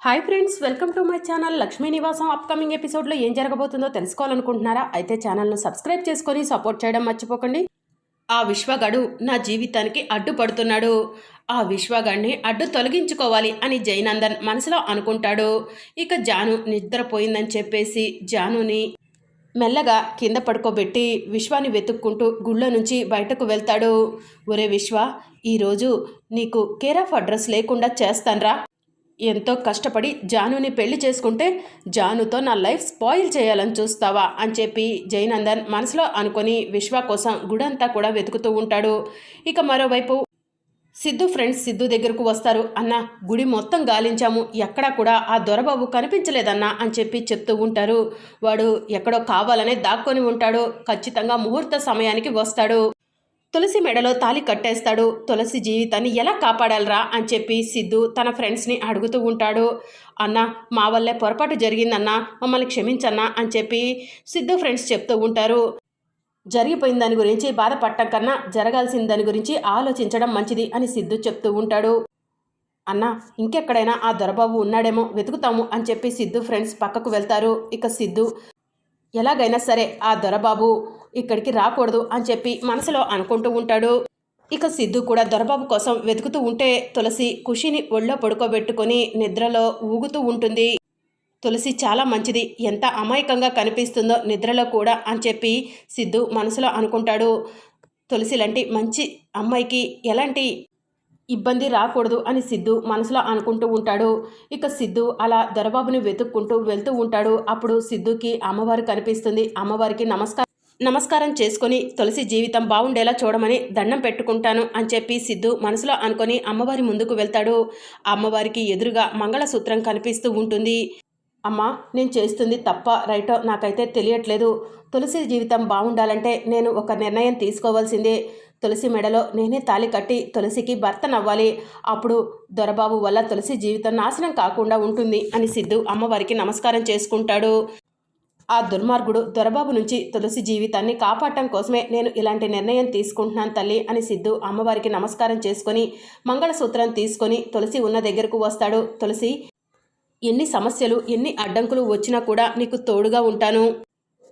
Hi friends welcome to my channel Lakshmi Nivasam upcoming ఎపిసోడ్లో ఏం జరగబోతుందో తెలుసుకోవాలనుకుంటున్నారా? అయితే ఛానల్ను సబ్స్క్రైబ్ చేసుకొని సపోర్ట్ చేయడం మర్చిపోకండి. ఆ విశ్వగాడు నా జీవితానికి అడ్డుపడుతున్నాడు ఆ విశ్వగాడిని అడ్డు తొలగించుకోవాలి అని జైనందన్ మనసులో అనుకుంటాడు. ఇక జాను నిద్రపోయిందని చెప్పేసి జానుని మెల్లగా కింద పడుకోబెట్టి విశ్వాన్ని వెతుక్కుంటూ గుళ్ళ నుంచి బయటకు వెళ్తాడు. ఒరే విశ్వ ఈరోజు నీకు కేర్ ఆఫ్ అడ్రస్ లేకుండా చేస్తాన్రా. ఎంతో కష్టపడి జానుని పెళ్ళి చేసుకుంటే జానుతో నా లైఫ్ స్పాయిల్ చేయాలని చూస్తావా? అని చెప్పి జయనందన్ మనసులో అనుకొని విశ్వ కోసం గుడంతా కూడా వెతుకుతూ ఉంటాడు. ఇక మరోవైపు సిద్ధు ఫ్రెండ్స్ సిద్ధు దగ్గరకు వస్తారు. అన్న గుడి మొత్తం గాలించాము. ఎక్కడా కూడా ఆ దొరబాబు కనిపించలేదన్నా అని చెప్పి చెప్తూ ఉంటారు. వాడు ఎక్కడో కావాలనే దాక్కొని ఉంటాడు. ఖచ్చితంగా ముహూర్త సమయానికి వస్తాడు. తులసి మెడలో తాలి కట్టేస్తాడు. తులసి జీవితాన్ని ఎలా కాపాడాలరా అని చెప్పి సిద్ధు తన ఫ్రెండ్స్ని అడుగుతూ ఉంటాడు. అన్న మా వల్లే పొరపాటు జరిగిందన్నా మమ్మల్ని క్షమించన్నా అని చెప్పి సిద్ధు ఫ్రెండ్స్ చెప్తూ ఉంటారు. జరిగిపోయిన దాని గురించి బాధపడటం కన్నా జరగాల్సిన దాని గురించి ఆలోచించడం మంచిది అని సిద్ధు చెప్తూ ఉంటాడు. అన్న ఇంకెక్కడైనా ఆ దొరబాబు ఉన్నాడేమో వెతుకుతాము అని చెప్పి సిద్ధు ఫ్రెండ్స్ పక్కకు వెళ్తారు. ఇక సిద్ధు ఎలాగైనా సరే ఆ దొరబాబు ఇక్కడికి రాకూడదు అని చెప్పి మనసులో అనుకుంటూ ఉంటాడు. ఇక సిద్ధు కూడా దొరబాబు కోసం వెతుకుతూ ఉంటే తులసి ఖుషిని ఒళ్ళో పడుకోబెట్టుకొని నిద్రలో ఊగుతూ ఉంటుంది. తులసి చాలా మంచిది. ఎంత అమాయకంగా కనిపిస్తుందో నిద్రలో కూడా అని చెప్పి సిద్ధు మనసులో అనుకుంటాడు. తులసి లాంటి మంచి అమ్మాయికి ఎలాంటి ఇబ్బంది రాకూడదు అని సిద్ధు మనసులో అనుకుంటూ ఉంటాడు. ఇక సిద్ధు అలా దొరబాబుని వెతుక్కుంటూ వెళ్తూ ఉంటాడు. అప్పుడు సిద్ధుకి అమ్మవారు కనిపిస్తుంది. అమ్మవారికి నమస్కారం నమస్కారం చేసుకొని తులసి జీవితం బాగుండేలా చూడమని దండం పెట్టుకుంటాను అని చెప్పి సిద్ధు మనసులో అనుకొని అమ్మవారి ముందుకు వెళ్తాడు. అమ్మవారికి ఎదురుగా మంగళసూత్రం కనిపిస్తూ ఉంటుంది. అమ్మా నేను చేస్తుంది తప్ప రైటో నాకైతే తెలియట్లేదు. తులసి జీవితం బాగుండాలంటే నేను ఒక నిర్ణయం తీసుకోవాల్సిందే. తులసి మెడలో నేనే తాలి కట్టి తులసికి భర్తనవ్వాలి అప్పుడు దొరబాబు వల్ల తులసి జీవితం నాశనం కాకుండా ఉంటుంది అని సిద్ధు అమ్మవారికి నమస్కారం చేసుకుంటాడు. ఆ దుర్మార్గుడు దొరబాబు నుంచి తులసి జీవితాన్ని కాపాడటం కోసమే నేను ఇలాంటి నిర్ణయం తీసుకుంటున్నాను తల్లి అని సిద్ధు అమ్మవారికి నమస్కారం చేసుకొని మంగళసూత్రం తీసుకొని తులసి ఉన్న దగ్గరకు వస్తాడు. తులసి ఎన్ని సమస్యలు ఎన్ని అడ్డంకులు వచ్చినా కూడా నీకు తోడుగా ఉంటాను.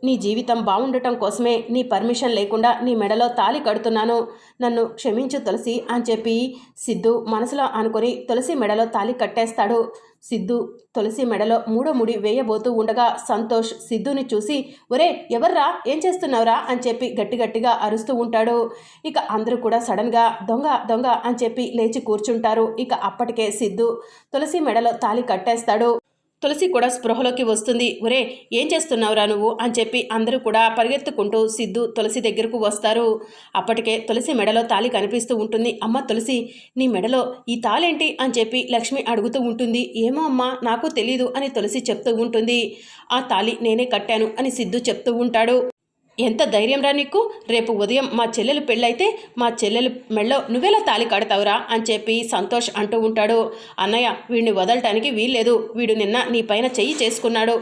నీ జీవితం బాగుండటం కోసమే నీ పర్మిషన్ లేకుండా నీ మెడలో తాలి కడుతున్నాను. నన్ను క్షమించు తులసి అని చెప్పి సిద్ధు మనసులో అనుకొని తులసి మెడలో తాలి కట్టేస్తాడు. సిద్ధు తులసి మెడలో మూడో ముడి వేయబోతూ ఉండగా సంతోష్ సిద్ధుని చూసి ఒరే ఎవర్రా? ఏం చేస్తున్నావురా? అని చెప్పి గట్టి గట్టిగా అరుస్తూ ఉంటాడు. ఇక అందరూ కూడా సడన్గా దొంగ దొంగ అని చెప్పి లేచి కూర్చుంటారు. ఇక అప్పటికే సిద్ధు తులసి మెడలో తాలి కట్టేస్తాడు. తులసి కూడా స్పృహలోకి వస్తుంది. ఒరే ఏం చేస్తున్నావురా నువ్వు? అని చెప్పి అందరూ కూడా పరిగెత్తుకుంటూ సిద్ధు తులసి దగ్గరకు వస్తారు. అప్పటికే తులసి మెడలో తాళి కనిపిస్తూ ఉంటుంది. అమ్మ తులసి నీ మెడలో ఈ తాలేంటి అని చెప్పి లక్ష్మి అడుగుతూ ఉంటుంది. ఏమో అమ్మా నాకు తెలీదు అని తులసి చెప్తూ ఉంటుంది. ఆ తాళి నేనే కట్టాను అని సిద్ధు చెప్తూ ఉంటాడు. ఎంత ధైర్యం రా నీకు? రేపు ఉదయం మా చెల్లెలు పెళ్ళైతే మా చెల్లెలు మెళ్ళో నువ్వెలా తాలి కడతావురా అని చెప్పి సంతోష్ అంటూ ఉంటాడు. అన్నయ్య వీడిని వదలటానికి వీల్లేదు. వీడు నిన్న నీ పైన చెయ్యి చేసుకున్నాడు.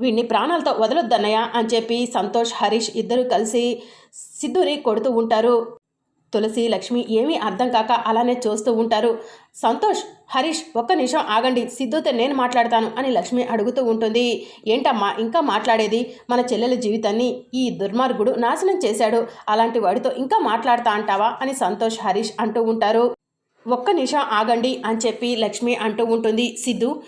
వీడిని ప్రాణాలతో వదలొద్దన్నయ్య అని చెప్పి సంతోష్ హరీష్ ఇద్దరు కలిసి సిద్ధుని కొడుతూ ఉంటారు. తులసి లక్ష్మి ఏమీ అర్థం కాక అలానే చూస్తూ ఉంటారు. సంతోష్ హరీష్ ఒక్క నిమిషం ఆగండి సిద్ధుతో నేను మాట్లాడతాను అని లక్ష్మి అడుగుతూ ఉంటుంది. ఏంటమ్మా ఇంకా మాట్లాడేది? మన చెల్లెల జీవితాన్ని ఈ దుర్మార్గుడు నాశనం చేశాడు. అలాంటి వాడితో ఇంకా మాట్లాడతా అంటావా? అని సంతోష్ హరీష్ అంటూ ఉంటారు. ఒక్క నిమిషం ఆగండి అని చెప్పి లక్ష్మి అంటూ ఉంటుంది. సిద్ధు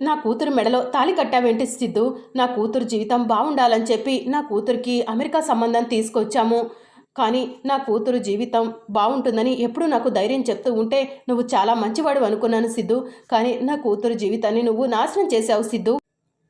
నా కూతురు మెడలో తాలి కట్టావేంటి సిద్ధు? నా కూతురు జీవితం బాగుండాలని చెప్పి నా కూతురికి అమెరికా సంబంధం తీసుకొచ్చాము. కానీ నా కూతురు జీవితం బాగుంటుందని ఎప్పుడూ నాకు ధైర్యం చెప్తూ ఉంటే నువ్వు చాలా మంచివాడు అనుకున్నాను సిద్ధు. కానీ నా కూతురు జీవితాన్ని నువ్వు నాశనం చేశావు సిద్ధు.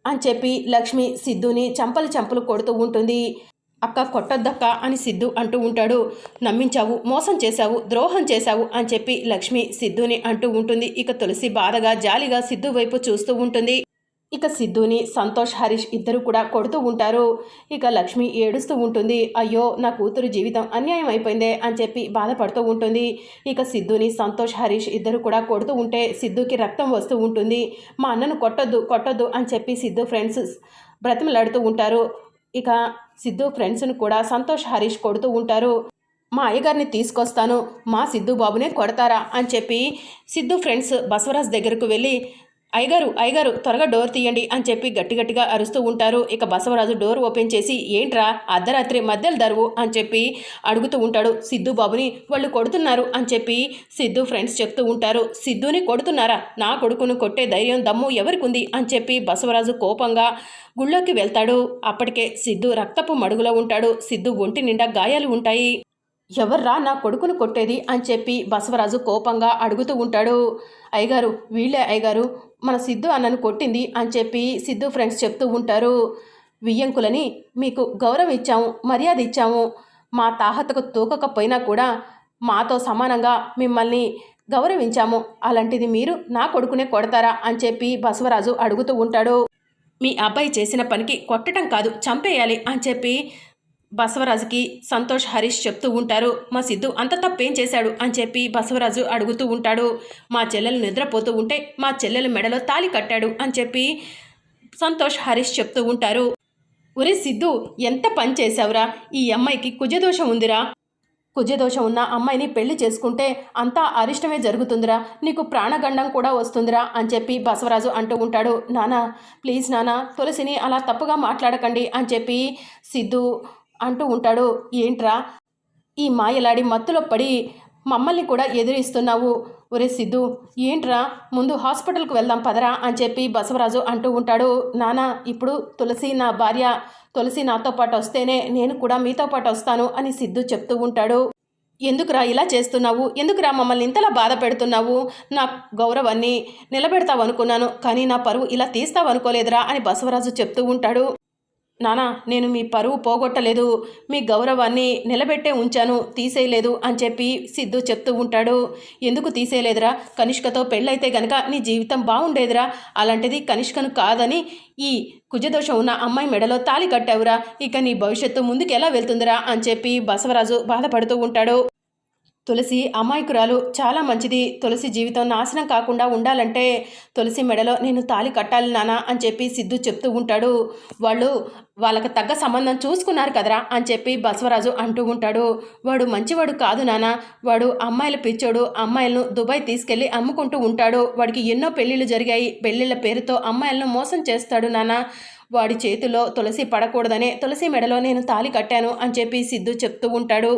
అని చెప్పి లక్ష్మి సిద్ధుని చంపలు చంపలు కొడుతూ ఉంటుంది. అక్క కొట్టొద్దక్క అని సిద్ధు అంటూ ఉంటాడు. నమ్మించావు మోసం చేశావు ద్రోహం చేశావు అని చెప్పి లక్ష్మి సిద్ధుని అంటూ ఉంటుంది. ఇక తులసి బాధగా జాలిగా సిద్ధు వైపు చూస్తూ ఉంటుంది. ఇక సిద్ధుని సంతోష్ హరీష్ ఇద్దరు కూడా కొడుతూ ఉంటారు. ఇక లక్ష్మి ఏడుస్తూ ఉంటుంది. అయ్యో నా కూతురు జీవితం అన్యాయం అయిపోయిందే అని చెప్పి బాధపడుతూ ఉంటుంది. ఇక సిద్ధుని సంతోష్ హరీష్ ఇద్దరు కూడా కొడుతూ ఉంటే సిద్ధుకి రక్తం వస్తూ ఉంటుంది. మా అన్నను కొట్టొద్దు కొట్టొద్దు అని చెప్పి సిద్ధు ఫ్రెండ్స్ బ్రతిమలాడుతూ ఉంటారు. ఇక సిద్ధు ఫ్రెండ్స్ను కూడా సంతోష్ హరీష్ కొడుతూ ఉంటారు. మా అయ్యగారిని తీసుకొస్తాను. మా సిద్ధు బాబునే కొడతారా అని చెప్పి సిద్ధు ఫ్రెండ్స్ బసవరాజ్ దగ్గరకు వెళ్ళి అయ్యగారు అయ్యగారు త్వరగా డోర్ తీయండి అని చెప్పి గట్టి గట్టిగా అరుస్తూ ఉంటారు. ఇక బసవరాజు డోర్ ఓపెన్ చేసి ఏంట్రా అర్ధరాత్రి మధ్యలో దరువు అని చెప్పి అడుగుతూ ఉంటాడు. సిద్ధు బాబుని వాళ్ళు కొడుతున్నారు అని చెప్పి సిద్ధు ఫ్రెండ్స్ చెప్తూ ఉంటారు. సిద్ధుని కొడుతున్నారా? నా కొడుకును కొట్టే ధైర్యం దమ్ము ఎవరికుంది? అని చెప్పి బసవరాజు కోపంగా గుళ్ళోకి వెళ్తాడు. అప్పటికే సిద్ధు రక్తపు మడుగులో ఉంటాడు. సిద్ధు ఒంటి నిండా గాయాలు ఉంటాయి. ఎవర్రా నా కొడుకును కొట్టేది? అని చెప్పి బసవరాజు కోపంగా అడుగుతూ ఉంటాడు. అయ్యగారు వీళ్ళే అయ్యగారు మన సిద్ధు అన్నను కొట్టింది అని చెప్పి సిద్ధు ఫ్రెండ్స్ చెప్తూ ఉంటారు. వియ్యంకులని మీకు గౌరవం ఇచ్చాము మర్యాద ఇచ్చాము. మా తాహతకు తూకకపోయినా కూడా మాతో సమానంగా మిమ్మల్ని గౌరవించాము. అలాంటిది మీరు నా కొడుకునే కొడతారా అని చెప్పి బసవరాజు అడుగుతూ ఉంటాడు. మీ అబ్బాయి చేసిన పనికి కొట్టడం కాదు చంపేయాలి అని చెప్పి బసవరాజుకి సంతోష్ హరీష్ చెప్తూ ఉంటారు మా సిద్ధు అంత తప్పేం చేశాడు? అని చెప్పి బసవరాజు అడుగుతూ ఉంటాడు. మా చెల్లెలు నిద్రపోతూ ఉంటే మా చెల్లెలు మెడలో తాలి కట్టాడు అని చెప్పి సంతోష్ హరీష్ చెప్తూ ఉంటారు. ఒరే సిద్ధు ఎంత పని చేశావురా? ఈ అమ్మాయికి కుజదోషం ఉందిరా? కుజదోషం ఉన్న అమ్మాయిని పెళ్ళి చేసుకుంటే అంతా అరిష్టమే జరుగుతుందిరా. నీకు ప్రాణగండం కూడా వస్తుందిరా అని చెప్పి బసవరాజు అంటూ ఉంటాడు. నానా ప్లీజ్ నానా తులసిని అలా తప్పుగా మాట్లాడకండి అని చెప్పి సిద్ధు అంటూ ఉంటాడు. ఏంట్రా? ఈ మాయలాడి మత్తులో పడి మమ్మల్ని కూడా ఎదురిస్తున్నావు. ఒరే సిద్ధు ఏంట్రా? ముందు హాస్పిటల్కి వెళ్దాం పదరా? అని చెప్పి బసవరాజు అంటూ ఉంటాడు. నానా ఇప్పుడు తులసి నా భార్య తులసి నాతో పాటు వస్తేనే నేను కూడా మీతో పాటు వస్తాను అని సిద్ధు చెప్తూ ఉంటాడు. ఎందుకురా ఇలా చేస్తున్నావు? ఎందుకురా మమ్మల్ని ఇంతలా బాధ పెడుతున్నావు? నా గౌరవాన్ని నిలబెడతావు అనుకున్నాను కానీ నా పరువు ఇలా తీస్తావు అనుకోలేదురా అని బసవరాజు చెప్తూ ఉంటాడు. నానా నేను మీ పరువు పోగొట్టలేదు మీ గౌరవాన్ని నిలబెట్టే ఉంచాను తీసేయలేదు అని చెప్పి సిద్ధు చెప్తూ ఉంటాడు. ఎందుకు తీసేయలేదురా? కనిష్కతో పెళ్ళైతే గనక నీ జీవితం బాగుండేదిరా. అలాంటిది కనిష్కను కాదని ఈ కుజదోషం ఉన్న అమ్మాయి మెడలో తాళి కట్టావురా. ఇక నీ భవిష్యత్తు ముందుకు ఎలా వెళ్తుందిరా? అని చెప్పి బసవరాజు బాధపడుతూ ఉంటాడు. తులసి అమాయకురాలు చాలా మంచిది. తులసి జీవితం నాశనం కాకుండా ఉండాలంటే తులసి మెడలో నేను తాలి కట్టాలి నానా అని చెప్పి సిద్ధు చెప్తూ ఉంటాడు. వాళ్ళు వాళ్ళకి తగ్గ సంబంధం చూసుకున్నారు కదరా అని చెప్పి బసవరాజు అంటూ ఉంటాడు. వాడు మంచివాడు కాదు నానా. వాడు అమ్మాయిల పిచ్చోడు. అమ్మాయిలను దుబాయ్ తీసుకెళ్ళి అమ్ముకుంటూ ఉంటాడు. వాడికి ఎన్నో పెళ్ళిళ్ళు జరిగాయి. పెళ్ళిళ్ళ పేరుతో అమ్మాయిలను మోసం చేస్తాడు నానా. వాడి చేతిలో తులసి పడకూడదనే తులసి మెడలో నేను తాలి కట్టాను అని చెప్పి సిద్ధు చెప్తూ ఉంటాడు.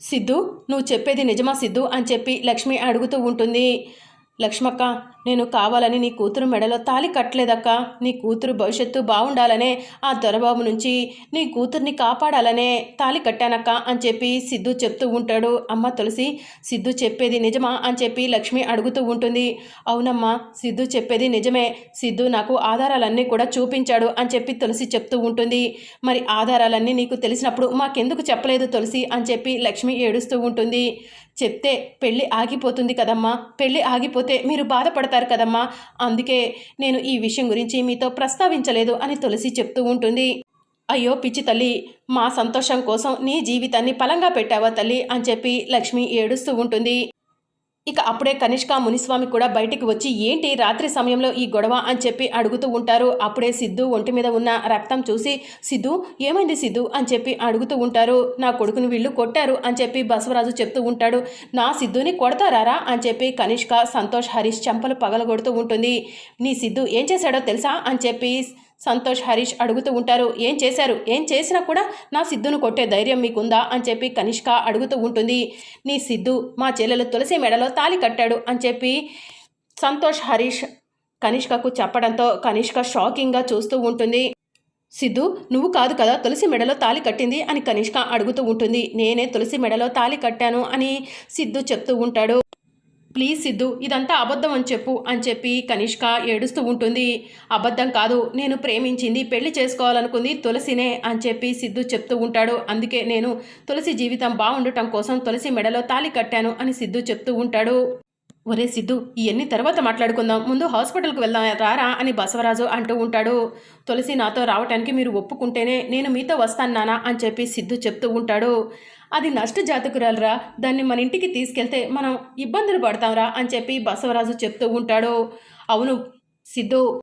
సిద్ధు నువ్వు చెప్పేది నిజమా సిద్ధు? అని చెప్పి లక్ష్మి అడుగుతూ ఉంటుంది. లక్ష్మక్క నేను కావాలని నీ కూతురు మెడలో తాలి కట్టలేదక్క. నీ కూతురు భవిష్యత్తు బాగుండాలనే ఆ దొరబాబు నుంచి నీ కూతుర్ని కాపాడాలనే తాలి కట్టానక్క అని చెప్పి సిద్ధు చెప్తూ ఉంటాడు. అమ్మ తులసి సిద్ధు చెప్పేది నిజమా అని చెప్పి లక్ష్మి అడుగుతూ ఉంటుంది. అవునమ్మా సిద్ధు చెప్పేది నిజమే. సిద్ధు నాకు ఆధారాలన్నీ కూడా చూపించాడు అని చెప్పి తులసి చెప్తూ ఉంటుంది. మరి ఆధారాలన్నీ నీకు తెలిసినప్పుడు మాకెందుకు చెప్పలేదు తులసి అని చెప్పి లక్ష్మి ఏడుస్తూ ఉంటుంది. చెప్తే పెళ్ళి ఆగిపోతుంది కదమ్మా. పెళ్ళి ఆగిపోతే మీరు బాధపడతారు. కదమ్మా. అందుకే నేను ఈ విషయం గురించి మీతో ప్రస్తావించలేదు అని తులసి చెప్తూ ఉంటుంది. అయ్యో పిచ్చి తల్లి మా సంతోషం కోసం నీ జీవితాన్ని పలంగా పెట్టావా తల్లి అని చెప్పి లక్ష్మి ఏడుస్తూ ఉంటుంది. ఇక అప్పుడే కనిష్క మునిస్వామి కూడా బయటికి వచ్చి ఏంటి రాత్రి సమయంలో ఈ గొడవ? అని చెప్పి అడుగుతూ ఉంటారు. అప్పుడే సిద్ధు ఒంటి మీద ఉన్న రక్తం చూసి సిద్ధు ఏమైంది సిద్ధు? అని చెప్పి అడుగుతూ ఉంటారు. నా కొడుకుని వీళ్ళు కొట్టారు అని చెప్పి బసవరాజు చెప్తూ ఉంటాడు. నా సిద్ధుని కొడతారారా? అని చెప్పి కనిష్క సంతోష్ హరీష్ చెంపలు పగలగొడుతూ ఉంటుంది. నీ సిద్ధు ఏం చేశాడో తెలుసా? అని చెప్పి సంతోష్ హరీష్ అడుగుతూ ఉంటారు ఏం చేశారు? ఏం చేసినా కూడా నా సిద్ధును కొట్టే ధైర్యం మీకుందా? అని చెప్పి కనిష్క అడుగుతూ ఉంటుంది. నీ సిద్ధు మా చెల్లెలు తులసి మెడలో తాలి కట్టాడు అని చెప్పి సంతోష్ హరీష్ కనిష్కకు చెప్పడంతో కనిష్క షాకింగ్గా చూస్తూ ఉంటుంది. సిద్ధు నువ్వు కాదు కదా తులసి మెడలో తాలి కట్టింది? అని కనిష్క అడుగుతూ ఉంటుంది. నేనే తులసి మెడలో తాలి కట్టాను అని సిద్ధు చెప్తూ ఉంటాడు. ప్లీజ్ సిద్ధు ఇదంతా అబద్ధం అని చెప్పు అని చెప్పి కనిష్క ఏడుస్తూ ఉంటుంది. అబద్ధం కాదు నేను ప్రేమించింది పెళ్ళి చేసుకోవాలనుకుంది తులసినే అని చెప్పి సిద్ధు చెప్తూ ఉంటాడు. అందుకే నేను తులసి జీవితం బాగుండటం కోసం తులసి మెడలో తాలి కట్టాను అని సిద్ధు చెప్తూ ఉంటాడు. ఒరే సిద్ధు ఇవన్నీ తర్వాత మాట్లాడుకుందాం. ముందు హాస్పిటల్కి వెళ్దాం రారా అని బసవరాజు అంటూ ఉంటాడు. తులసి నాతో రావటానికి మీరు ఒప్పుకుంటేనే నేను మీతో వస్తాను నానా అని చెప్పి సిద్ధు చెప్తూ ఉంటాడు. అది నష్ట జాతకురాలరా దాన్ని మన ఇంటికి తీసుకెళ్తే మనం ఇబ్బందులు పడతాంరా అని చెప్పి బసవరాజు చెప్తూ ఉంటాడు. అవును సిద్ధు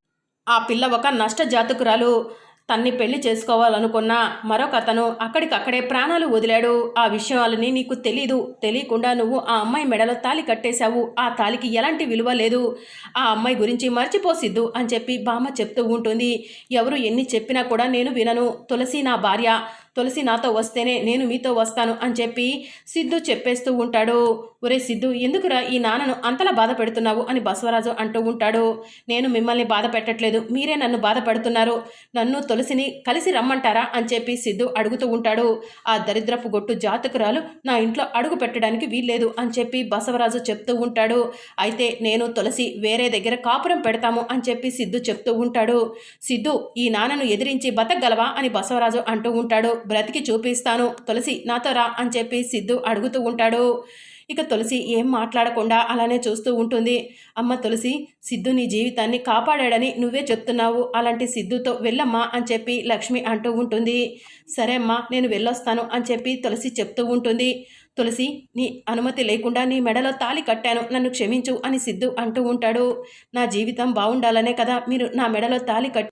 ఆ పిల్ల ఒక నష్ట జాతకురాలు తన్ని పెళ్ళి చేసుకోవాలనుకున్న మరొక అతను అక్కడికక్కడే ప్రాణాలు వదిలాడు. ఆ విషయాలని నీకు తెలీదు. తెలియకుండా నువ్వు ఆ అమ్మాయి మెడలో తాలి కట్టేశావు. ఆ తాలికి ఎలాంటి విలువ లేదు. ఆ అమ్మాయి గురించి మర్చిపోసిద్దు అని చెప్పి బామ్మ చెప్తూ ఉంటుంది. ఎవరు ఎన్ని చెప్పినా కూడా నేను వినను. తులసి నా భార్య. తులసి నాతో వస్తేనే నేను మీతో వస్తాను అని చెప్పి సిద్ధు చెప్పేస్తూ ఉంటాడు. ఒరే సిద్ధు ఎందుకురా ఈ నాన్నను అంతలా బాధ పెడుతున్నావు? అని బసవరాజు అంటూ ఉంటాడు. నేను మిమ్మల్ని బాధ పెట్టట్లేదు. మీరే నన్ను బాధ పెడుతున్నారు. నన్ను తులసిని కలిసి రమ్మంటారా? అని చెప్పి సిద్ధు అడుగుతూ ఉంటాడు. ఆ దరిద్రపు గొట్టు జాతకురాలు నా ఇంట్లో అడుగు పెట్టడానికి వీల్లేదు అని చెప్పి బసవరాజు చెప్తూ ఉంటాడు. అయితే నేను తులసి వేరే దగ్గర కాపురం పెడతాము అని చెప్పి సిద్ధు చెప్తూ ఉంటాడు. సిద్ధు ఈ నాన్నను ఎదిరించి బతకగలవా? అని బసవరాజు అంటూ ఉంటాడు. బ్రతికి చూపిస్తాను. తులసి నాతో రా అని చెప్పి సిద్ధు అడుగుతూ ఉంటాడు. ఇక తులసి ఏం మాట్లాడకుండా అలానే చూస్తూ ఉంటుంది. అమ్మ తులసి సిద్ధు నీ జీవితాన్ని కాపాడాడని నువ్వే చెప్తున్నావు. అలాంటి సిద్ధుతో వెళ్ళమ్మా అని చెప్పి లక్ష్మి అంటూ ఉంటుంది. సరే అమ్మా నేను వెళ్ళొస్తాను అని చెప్పి తులసి చెప్తూ ఉంటుంది. తులసి నీ అనుమతి లేకుండా నీ మెడలో తాలి కట్టాను. నన్ను క్షమించు అని సిద్ధు అంటూ ఉంటాడు. నా జీవితం బాగుండాలనే కదా మీరు నా మెడలో తాలి కట్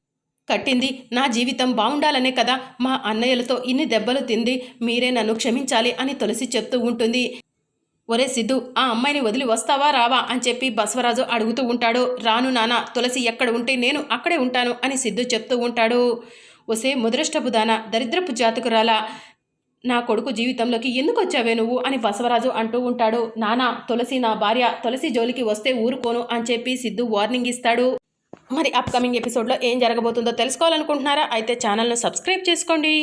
కట్టింది. నా జీవితం బాగుండాలనే కదా మా అన్నయ్యలతో ఇన్ని దెబ్బలు తింది. మీరే నన్ను క్షమించాలి అని తులసి చెప్తూ ఉంటుంది. ఒరే సిద్ధు ఆ అమ్మాయిని వదిలి వస్తావా రావా అని చెప్పి బసవరాజు అడుగుతూ ఉంటాడు. రాను నాన్న తులసి ఎక్కడ ఉంటే నేను అక్కడే ఉంటాను అని సిద్ధు చెప్తూ ఉంటాడు. ఒసే ముదృష్టపు దాన దరిద్రపు జాతకురాలా? నా కొడుకు జీవితంలోకి ఎందుకు వచ్చావే నువ్వు అని బసవరాజు అంటూ ఉంటాడు. నానా తులసి నా భార్య తులసి జోలికి వస్తే ఊరుకోను అని చెప్పి సిద్ధు వార్నింగ్ ఇస్తాడు. మరి అప్కమింగ్ ఎపిసోడ్లో ఏం జరగబోతుందో తెలుసుకోవాలనుకుంటున్నారా? అయితే ఛానల్ను సబ్స్క్రైబ్ చేసుకోండి.